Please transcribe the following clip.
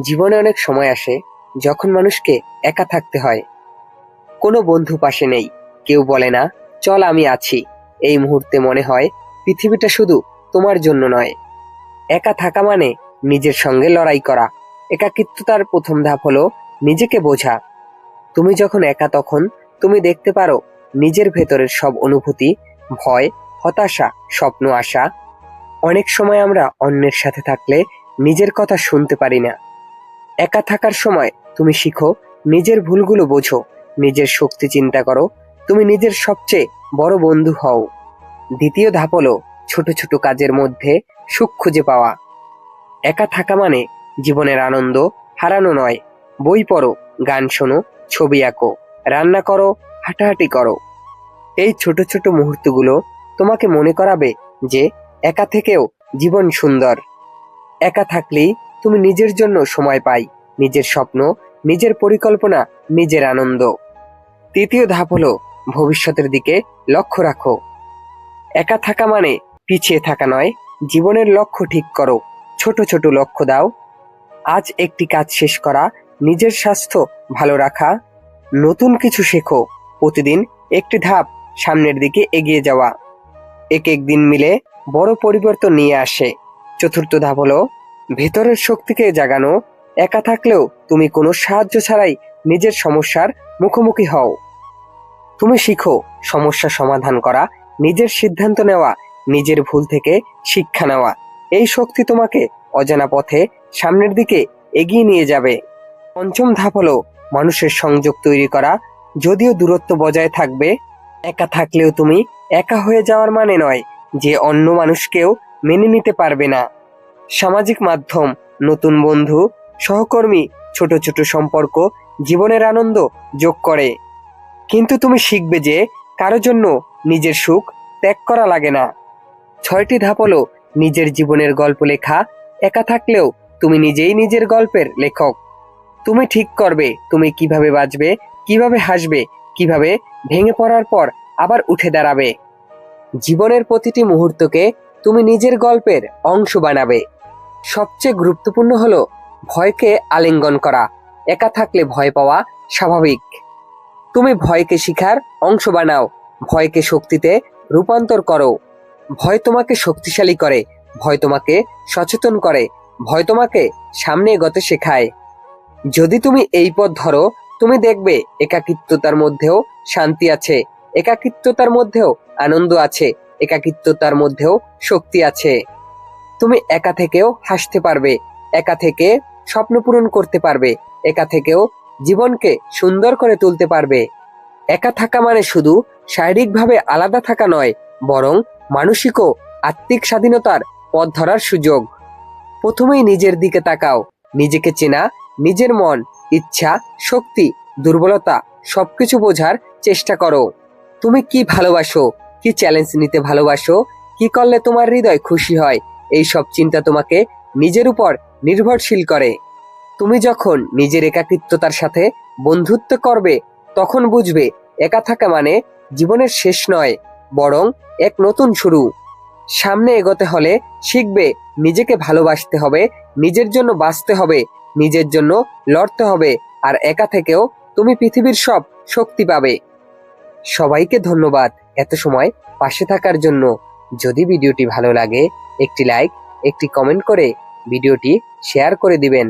জীবনে অনেক সময় আসে যখন মানুষকে একা থাকতে হয়। কোনো বন্ধু পাশে নেই। কেউ বলে না, চল আমি আছি। এই মুহূর্তে মনে হয় পৃথিবীটা শুধু তোমার জন্য নয়। একা থাকা মানে নিজের সঙ্গে লড়াই করা। একাকিত্বতার প্রথম ধাপ হলো নিজেকে বোঝা। তুমি যখন একা তখন তুমি দেখতে পারো নিজের ভেতরের সব অনুভূতি, ভয়, হতাশা, স্বপ্ন, আশা। অনেক সময় আমরা অন্যের সাথে থাকলে নিজের কথা শুনতে পারি না। একা থাকার সময় তুমি শিখো, নিজের ভুলগুলো বোঝো, নিজের শক্তি চিন্তা করো, তুমি নিজের সবচেয়ে বড় বন্ধু হও। দ্বিতীয় ধাপ হলো ছোট ছোট কাজের মধ্যে সুখ খুঁজে পাওয়া। একা থাকা মানে জীবনের আনন্দ, হারানো নয়। বই পড়ো, গান শোনো, ছবি আঁকো, রান্না করো, হাঁটাহাঁটি করো। এই ছোট ছোট মুহূর্তগুলো তোমাকে মনে করাবে যে একা থেকেও জীবন সুন্দর। একা থাকলেই তুমি নিজের জন্য সময় পাই। নিজের স্বপ্ন, নিজের পরিকল্পনা, নিজের আনন্দ। তৃতীয় ধাপ হলো ভবিষ্যতের দিকে লক্ষ্য রাখো। একা থাকা মানে পিছিয়ে থাকা নয়, জীবনের লক্ষ্য ঠিক করো, ছোট ছোট লক্ষ্য দাও। আজ একটি কাজ শেষ করা, নিজের স্বাস্থ্য ভালো রাখা, নতুন কিছু শেখো, প্রতিদিন একটি ধাপ সামনের দিকে এগিয়ে যাওয়া। এক এক দিন মিলে বড় পরিবর্তন নিয়ে আসে। চতুর্থ ধাপ হলো ভেতরের শক্তিকে জাগানো একা থাকলেও তুমি কোনো সাহায্য ছাড়াই নিজের সমস্যার মুখোমুখি হও। তুমি শিখো সমস্যা সমাধান করা, নিজের সিদ্ধান্ত নেওয়া, নিজের ভুল থেকে শিক্ষা নেওয়া। এই শক্তি তোমাকে অজানা পথে সামনের দিকে এগিয়ে নিয়ে যাবে। পঞ্চম ধাপ হলো মানুষের সংযোগ তৈরি করা। যদিও দূরত্ব বজায় থাকবে, একা থাকলেও তুমি একা হয়ে যাওয়ার মানে নয় যে অন্য মানুষকেও মেনে নিতে পারবে না। সামাজিক মাধ্যম, নতুন বন্ধু সহকর্মী ছোট ছোট সম্পর্ক, জীবনের আনন্দ যোগ করে। কিন্তু তুমি শিখবে যে কারও জন্য নিজের সুখ ত্যাগ করা লাগে না। ছয়টি ধাপ হলো নিজের জীবনের গল্প লেখা, একা থাকলেও তুমি নিজেই নিজের গল্পের লেখক। তুমি ঠিক করবে তুমি কীভাবে বাঁচবে কীভাবে হাসবে, কীভাবে ভেঙে পড়ার পর আবার উঠে দাঁড়াবে। জীবনের প্রতিটি মুহূর্তকে তুমি নিজের গল্পের অংশ বানাবে। সবচেয়ে গুরুত্বপূর্ণ হলো ভয়কে আলিঙ্গন করা, একা থাকলে ভয় পাওয়া স্বাভাবিক। তুমি ভয়কে শিখার অংশ বানাও, ভয়কে শক্তিতে রূপান্তর করো। ভয় তোমাকে শক্তিশালী করে, ভয় তোমাকে সচেতন করে, ভয় তোমাকে সামনে এগোতে শেখায়। যদি তুমি এই পথ ধরো, তুমি দেখবে একাকিত্বতার মধ্যেও শান্তি আছে, একাকিত্বতার মধ্যেও আনন্দ আছে, একাকিত্বতার মধ্যেও শক্তি আছে। তুমি একা থেকেও হাসতে পারবে, একা থেকে স্বপ্ন পূরণ করতে পারবে। একা থেকেও জীবনকে সুন্দর করে তুলতে পারবে। একা থাকা মানে শুধু শারীরিকভাবে আলাদা থাকা নয়, বরং মানসিক ও আত্মিক স্বাধীনতার পথ ধরার সুযোগ। প্রথমেই নিজের দিকে তাকাও। নিজেকে চেনা, নিজের মন, ইচ্ছা, শক্তি, দুর্বলতা সবকিছু বোঝার চেষ্টা করো। তুমি কি ভালোবাসো? কি চ্যালেঞ্জ নিতে ভালোবাসো? কি করলে তোমার হৃদয় খুশি হয়? এই সব চিন্তা তোমাকে নিজের উপর নির্ভরশীল করে। তুমি যখন নিজের একাকিত্বতার সাথে বন্ধুত্ব করবে, তখন বুঝবে একা থাকা মানে জীবনের শেষ নয়, বরং এক নতুন শুরু। সামনে এগোতে হলে শিখবে নিজেকে ভালোবাসতে হবে, নিজের জন্য বাঁচতে হবে, নিজের জন্য লড়তে হবে, আর একা থেকেও তুমি পৃথিবীর সব শক্তি পাবে। সবাইকে ধন্যবাদ এত সময় পাশে থাকার জন্য। যদি ভিডিওটি ভালো লাগে, একটি লাইক, একটি কমেন্ট করে ভিডিওটি শেয়ার করে দিবেন।